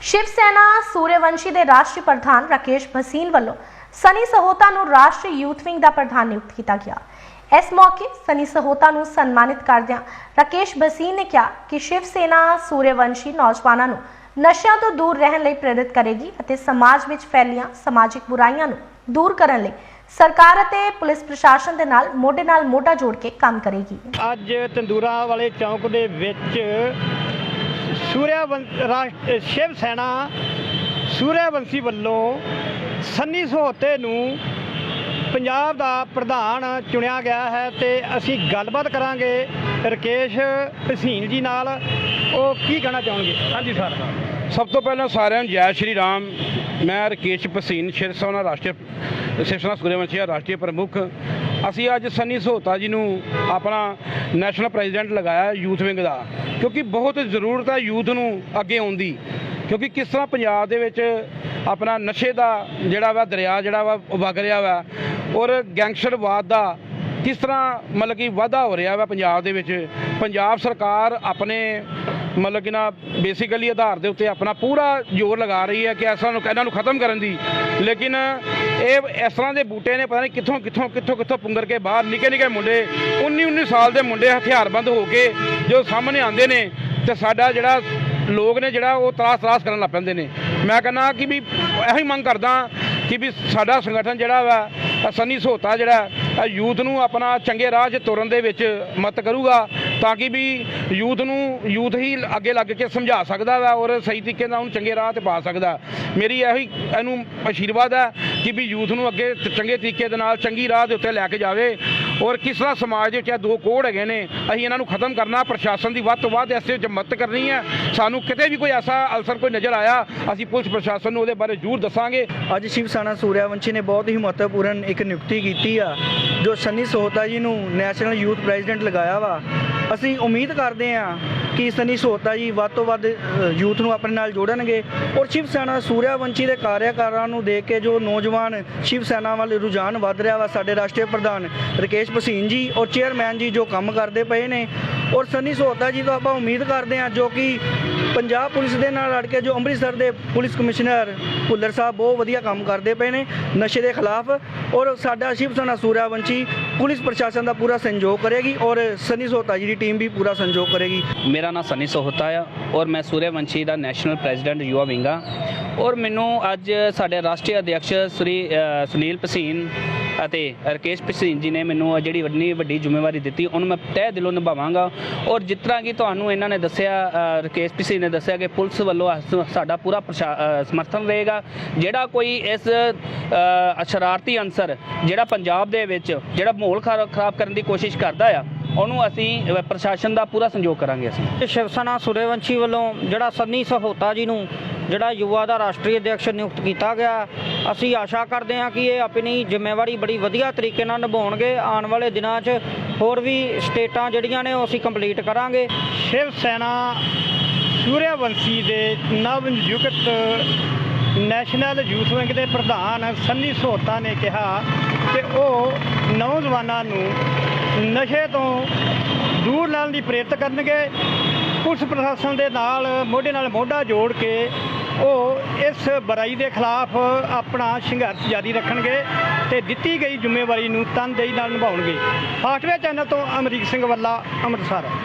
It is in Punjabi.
ਸ਼ਿਵ ਸੈਨਾ ਸੂਰਯਵੰਸ਼ੀ ਦੇ ਰਾਸ਼ਟਰੀ ਪ੍ਰਧਾਨ ਰਾਕੇਸ਼ ਭਸੀਨ ਵੱਲੋਂ ਸਨੀ ਸਹੋਤਾ ਨੂੰ ਰਾਸ਼ਟਰੀ ਯੂਥ ਵਿੰਗ ਦਾ ਪ੍ਰਧਾਨ ਨਿਯੁਕਤ ਕੀਤਾ ਗਿਆ। ਇਸ ਮੌਕੇ ਸਨੀ ਸਹੋਤਾ ਨੂੰ ਸਨਮਾਨਿਤ ਕਰਦਿਆਂ ਰਾਕੇਸ਼ ਭਸੀਨ ਨੇ ਕਿਹਾ ਕਿ ਸ਼ਿਵ ਸੈਨਾ ਸੂਰਯਵੰਸ਼ੀ ਨੌਜਵਾਨਾਂ ਨੂੰ ਨਸ਼ਿਆਂ ਤੋਂ ਦੂਰ ਰਹਿਣ ਲਈ ਪ੍ਰੇਰਿਤ ਕਰੇਗੀ ਅਤੇ ਸਮਾਜ ਵਿੱਚ ਫੈਲੀਆਂ ਸਮਾਜਿਕ ਬੁਰਾਈਆਂ ਨੂੰ ਦੂਰ ਕਰਨ ਲਈ ਸਰਕਾਰ ਅਤੇ ਪੁਲਿਸ ਪ੍ਰਸ਼ਾਸਨ ਦੇ ਨਾਲ ਮੋਢੇ ਨਾਲ ਮੋਢਾ ਜੋੜ ਕੇ ਕੰਮ ਕਰੇਗੀ। ਅੱਜ ਤੰਦੂਰਾ ਵਾਲੇ ਚੌਂਕ ਦੇ ਵਿੱਚ ਸੂਰਿਆਵੰ ਰਾਸ਼ਟ- ਸ਼ਿਵ ਸੈਨਾ ਸੂਰਿਆਵੰਸ਼ੀ ਵੱਲੋਂ ਸੰਨੀ ਸਹੋਤੇ ਨੂੰ ਪੰਜਾਬ ਦਾ ਪ੍ਰਧਾਨ ਚੁਣਿਆ ਗਿਆ ਹੈ ਤੇ ਅਸੀਂ ਗੱਲਬਾਤ ਕਰਾਂਗੇ ਰਕੇਸ਼ ਭਸੀਨ ਜੀ ਨਾਲ। ਉਹ ਕੀ ਕਹਿਣਾ ਚਾਹਣਗੇ ਹਾਂਜੀ ਸਰ। ਸਭ ਤੋਂ ਪਹਿਲਾਂ ਸਾਰਿਆਂ ਨੂੰ ਜੈ ਸ਼੍ਰੀ ਰਾਮ। ਮੈਂ ਰਕੇਸ਼ ਭਸੀਨ ਸ਼ਿਵ ਸੈਨਾ ਰਾਸ਼ਟਰੀ ਸ਼ਿਵ ਸੈਨਾ ਸੂਰਯਵੰਸ਼ੀ ਦਾ ਰਾਸ਼ਟਰੀ ਪ੍ਰਮੁੱਖ। ਅਸੀਂ ਅੱਜ ਸੰਨੀ ਸਹੋਤਾ ਜੀ ਨੂੰ ਆਪਣਾ ਨੈਸ਼ਨਲ ਪ੍ਰੈਜ਼ੀਡੈਂਟ ਲਗਾਇਆ ਯੂਥ ਵਿੰਗ ਦਾ। ਕਿਉਂਕਿ ਬਹੁਤ ਜ਼ਰੂਰਤ ਹੈ ਯੂਥ ਨੂੰ ਅੱਗੇ ਆਉਣ ਦੀ ਕਿਉਂਕਿ ਕਿਸ ਤਰ੍ਹਾਂ ਪੰਜਾਬ ਦੇ ਵਿੱਚ ਆਪਣਾ ਨਸ਼ੇ ਦਾ ਜਿਹੜਾ ਵਾ ਦਰਿਆ ਜਿਹੜਾ ਵਾ ਵਗ ਰਿਹਾ ਵਾ ਔਰ ਗੈਂਗਸਟਰਵਾਦ ਦਾ ਕਿਸ ਤਰ੍ਹਾਂ ਮਤਲਬ ਕਿ ਵਾਧਾ ਹੋ ਰਿਹਾ ਵਾ ਪੰਜਾਬ ਦੇ ਵਿੱਚ। ਪੰਜਾਬ ਸਰਕਾਰ ਆਪਣੇ ਮਤਲਬ ਕਿ ਨਾ ਬੇਸਿਕਲੀ ਆਧਾਰ ਦੇ ਉੱਤੇ ਆਪਣਾ ਪੂਰਾ ਜ਼ੋਰ ਲਗਾ ਰਹੀ ਹੈ ਕਿ ਐਸਾ ਨੂੰ ਇਹਨਾਂ ਨੂੰ ਖਤਮ ਕਰਨ ਦੀ। ਲੇਕਿਨ ਇਹ ਇਸ ਤਰ੍ਹਾਂ ਦੇ ਬੂਟੇ ਨੇ ਪਤਾ ਨਹੀਂ ਕਿੱਥੋਂ ਕਿੱਥੋਂ ਕਿੱਥੋਂ ਕਿੱਥੋਂ ਪੁੰਗਰ ਕੇ ਬਾਹਰ ਨਿੱਕੇ ਨਿੱਕੇ ਮੁੰਡੇ 19 19 ਸਾਲ ਦੇ ਮੁੰਡੇ ਹਥਿਆਰਬੰਦ ਹੋ ਕੇ ਜੋ ਸਾਹਮਣੇ ਆਉਂਦੇ ਨੇ ਤੇ ਸਾਡਾ ਜਿਹੜਾ ਲੋਕ ਨੇ ਜਿਹੜਾ ਉਹ ਤਰਾਸ ਤਰਾਸ ਕਰਨ ਲੱਗ ਪੈਂਦੇ ਨੇ। ਮੈਂ ਕਹਿੰਦਾ ਕਿ ਵੀ ਇਹੀ ਮੰਗ ਕਰਦਾ ਕਿ ਵੀ ਸਾਡਾ ਸੰਗਠਨ ਜਿਹੜਾ ਵਾ ਸੰਨੀ ਸਹੋਤਾ ਜਿਹੜਾ ਯੂਥ ਨੂੰ ਆਪਣਾ ਚੰਗੇ ਰਾਹ 'ਚ ਤੁਰਨ ਦੇ ਵਿੱਚ ਮਦਦ ਕਰੂਗਾ। ਤਾਂ ਕਿ ਵੀ ਯੂਥ ਨੂੰ, ਯੂਥ ਹੀ ਅੱਗੇ ਲੱਗ ਕੇ ਸਮਝਾ ਸਕਦਾ ਵਾ ਔਰ ਸਹੀ ਤਰੀਕੇ ਨਾਲ ਉਹਨੂੰ ਚੰਗੇ ਰਾਹ ਤੇ ਪਾ ਸਕਦਾ। ਮੇਰੀ ਇਹੋ ਹੀ ਇਹਨੂੰ ਆਸ਼ੀਰਵਾਦ ਹੈ ਕਿ ਵੀ ਯੂਥ ਨੂੰ ਅੱਗੇ ਚੰਗੇ ਤਰੀਕੇ ਦੇ ਨਾਲ ਚੰਗੀ ਰਾਹ ਦੇ ਉੱਤੇ ਲੈ ਕੇ ਜਾਵੇ ਔਰ ਕਿਸ ਤਰ੍ਹਾਂ ਸਮਾਜ ਦੇ ਵਿੱਚ ਇਹ ਦੋ ਕੋੜ ਹੈਗੇ ਨੇ, ਅਸੀਂ ਇਹਨਾਂ ਨੂੰ ਖਤਮ ਕਰਨਾ, ਪ੍ਰਸ਼ਾਸਨ ਦੀ ਵੱਧ ਤੋਂ ਵੱਧ ਇਸ ਵਿੱਚ ਮਦਦ ਕਰਨੀ ਹੈ। ਸਾਨੂੰ ਕਿਤੇ ਵੀ ਕੋਈ ਐਸਾ ਅਲਸਰ ਕੋਈ ਨਜ਼ਰ ਆਇਆ, ਅਸੀਂ ਪੁਲਿਸ ਪ੍ਰਸ਼ਾਸਨ ਨੂੰ ਉਹਦੇ ਬਾਰੇ ਜ਼ਰੂਰ ਦੱਸਾਂਗੇ। ਅੱਜ ਸ਼ਿਵ ਸੈਨਾ ਸੂਰਿਆਵੰਸ਼ੀ ਨੇ ਬਹੁਤ ਹੀ ਮਹੱਤਵਪੂਰਨ ਇੱਕ ਨਿਯੁਕਤੀ ਕੀਤੀ ਆ, ਜੋ ਸੰਨੀ ਸੋਹਤਾ ਜੀ ਨੂੰ ਨੈਸ਼ਨਲ ਯੂਥ ਪ੍ਰੈਜ਼ੀਡੈਂਟ ਲਗਾਇਆ ਵਾ। ਅਸੀਂ ਉਮੀਦ ਕਰਦੇ ਹਾਂ ਕਿ ਸੰਨੀ ਸੋਹਤਾ ਜੀ ਵੱਧ ਤੋਂ ਵੱਧ ਯੂਥ ਨੂੰ ਆਪਣੇ ਨਾਲ ਜੋੜਨਗੇ ਔਰ ਸ਼ਿਵ ਸੈਨਾ ਸੂਰਿਆਵੰਸ਼ੀ ਦੇ ਕਾਰਿਆਕਾਰਾਂ ਨੂੰ ਦੇਖ ਕੇ ਜੋ ਨੌਜਵਾਨ ਸ਼ਿਵ ਸੈਨਾ ਵੱਲ ਰੁਝਾਨ ਵੱਧ ਰਿਹਾ ਵਾ, ਸਾਡੇ ਰਾਸ਼ਟਰੀ ਪ੍ਰਧਾਨ ਰਕੇਸ਼ ਭਸੀਨ ਜੀ ਔਰ ਚੇਅਰਮੈਨ ਜੀ ਜੋ ਕੰਮ ਕਰਦੇ ਪਏ ਨੇ ਔਰ ਸਨੀ ਸੋਹਤਾ ਜੀ ਤੋਂ ਆਪਾਂ ਉਮੀਦ ਕਰਦੇ ਹਾਂ ਜੋ ਕਿ ਪੰਜਾਬ ਪੁਲਿਸ ਦੇ ਨਾਲ ਲੜ ਕੇ ਜੋ ਅੰਮ੍ਰਿਤਸਰ ਦੇ ਪੁਲਿਸ ਕਮਿਸ਼ਨਰ ਭੁੱਲਰ ਸਾਹਿਬ ਬਹੁਤ ਵਧੀਆ ਕੰਮ ਕਰਦੇ ਪਏ ਨੇ, ਨਸ਼ੇ ਦੇ ਖਿਲਾਫ ਔਰ ਸਾਡਾ ਸ਼ਿਵ ਸੈਨਾ ਸੂਰਿਆਵੰਸ਼ੀ ਪੁਲਿਸ ਪ੍ਰਸ਼ਾਸਨ ਦਾ ਪੂਰਾ ਸਹਿਯੋਗ ਕਰੇਗੀ ਔਰ ਸਨੀ ਸੋਹਤਾ ਜੀ ਦੀ ਟੀਮ ਵੀ ਪੂਰਾ ਸਹਿਯੋਗ ਕਰੇਗੀ। ਮੇਰਾ ਨਾਮ ਸਨੀ ਸੋਹਤਾ ਆ ਔਰ ਮੈਂ ਸੂਰਿਆਵੰਸ਼ੀ ਦਾ ਨੈਸ਼ਨਲ ਪ੍ਰੈਜ਼ੀਡੈਂਟ ਯੂਆ ਵਿੰਗਾ। ਔਰ ਮੈਨੂੰ ਅੱਜ ਸਾਡੇ ਰਾਸ਼ਟਰੀ ਅਧਿਕਸ਼ ਸ੍ਰੀ ਸੁਨੀਲ ਭਸੀਨ ਅਤੇ ਰਕੇਸ਼ ਭਸੀਨ ਜੀ ਨੇ ਮੈਨੂੰ ਜਿਹੜੀ ਵੱਡੀ ਵੱਡੀ ਜ਼ਿੰਮੇਵਾਰੀ ਦਿੱਤੀ ਉਹਨੂੰ ਮੈਂ ਤਹਿ ਦਿਲੋਂ ਨਿਭਾਵਾਂਗਾ। ਔਰ ਜਿਸ ਤਰ੍ਹਾਂ ਕਿ ਤੁਹਾਨੂੰ ਇਹਨਾਂ ਨੇ ਦੱਸਿਆ ਅ, ਰਕੇਸ਼ ਭਸੀਨ ਨੇ ਦੱਸਿਆ ਕਿ ਪੁਲਿਸ ਵੱਲੋਂ ਅਸ- ਸਾਡਾ ਪੂਰਾ ਪ੍ਰਸ਼ਾ- ਸਮਰਥਨ ਰਹੇਗਾ। ਜਿਹੜਾ ਕੋਈ ਇਸ ਅ, ਸ਼ਰਾਰਤੀ ਅਨਸਰ ਜਿਹੜਾ ਪੰਜਾਬ ਦੇ ਵਿੱਚ ਜਿਹੜਾ ਮਾਹੌਲ ਖਰਾ- ਖਰਾਬ ਕਰਨ ਦੀ ਕੋਸ਼ਿਸ਼ ਕਰਦਾ ਆ ਉਹਨੂੰ ਅਸੀਂ ਪ੍ਰਸ਼ਾਸਨ ਦਾ ਪੂਰਾ ਸੰਯੋਗ ਕਰਾਂਗੇ ਅਸੀਂ। ਤੇ ਸ਼ਿਵ ਸੈਨਾ ਸੂਰਯਵੰਸ਼ੀ ਵੱਲੋਂ ਜਿਹੜਾ ਸੰਨੀ ਸਹੋਤਾ ਜੀ ਨੂੰ ਜਿਹੜਾ ਯੁਵਾ ਦਾ ਰਾਸ਼ਟਰੀ ਅਧਿਕਸ਼ ਨਿਯੁਕਤ ਕੀਤਾ ਗਿਆ ਅਸੀਂ ਆਸ਼ਾ ਕਰਦੇ ਹਾਂ ਕਿ ਇਹ ਆਪਣੀ ਜ਼ਿੰਮੇਵਾਰੀ ਬੜੀ ਵਧੀਆ ਤਰੀਕੇ ਨਾਲ ਨਿਭਾਉਣਗੇ। ਆਉਣ ਵਾਲੇ ਦਿਨਾਂ 'ਚ ਹੋਰ ਵੀ ਸਟੇਟਾਂ ਜਿਹੜੀਆਂ ਨੇ ਉਹ ਅਸੀਂ ਕੰਪਲੀਟ ਕਰਾਂਗੇ। ਸ਼ਿਵ ਸੈਨਾ ਸੂਰਿਆਵੰਸ਼ੀ ਦੇ ਨਵ ਨਿਯੁਕਤ ਨੈਸ਼ਨਲ ਯੂਥ ਵਿੰਗ ਦੇ ਪ੍ਰਧਾਨ ਸੰਨੀ ਸਹੋਤਾ ਨੇ ਕਿਹਾ ਕਿ ਉਹ ਨੌਜਵਾਨਾਂ ਨੂੰ ਨਸ਼ੇ ਤੋਂ ਦੂਰ ਲੈਣ ਲਈ ਪ੍ਰੇਰਿਤ ਕਰਨਗੇ। ਪੁਲਿਸ ਪ੍ਰਸ਼ਾਸਨ ਦੇ ਨਾਲ ਮੋਢੇ ਨਾਲ ਮੋਢਾ ਜੋੜ ਕੇ ਉਹ ਇਸ ਬੁਰਾਈ ਦੇ ਖਿਲਾਫ ਆਪਣਾ ਸੰਘਰਸ਼ ਜਾਰੀ ਰੱਖਣਗੇ ਤੇ ਦਿੱਤੀ ਗਈ ਜ਼ਿੰਮੇਵਾਰੀ ਨੂੰ ਤਨਦੇਹੀ ਨਾਲ ਨਿਭਾਉਣਗੇ। ਫਾਸਟਵੇ ਚੈਨਲ ਤੋਂ ਅਮਰੀਕ ਸਿੰਘ ਵੱਲਾ, ਅੰਮ੍ਰਿਤਸਰ।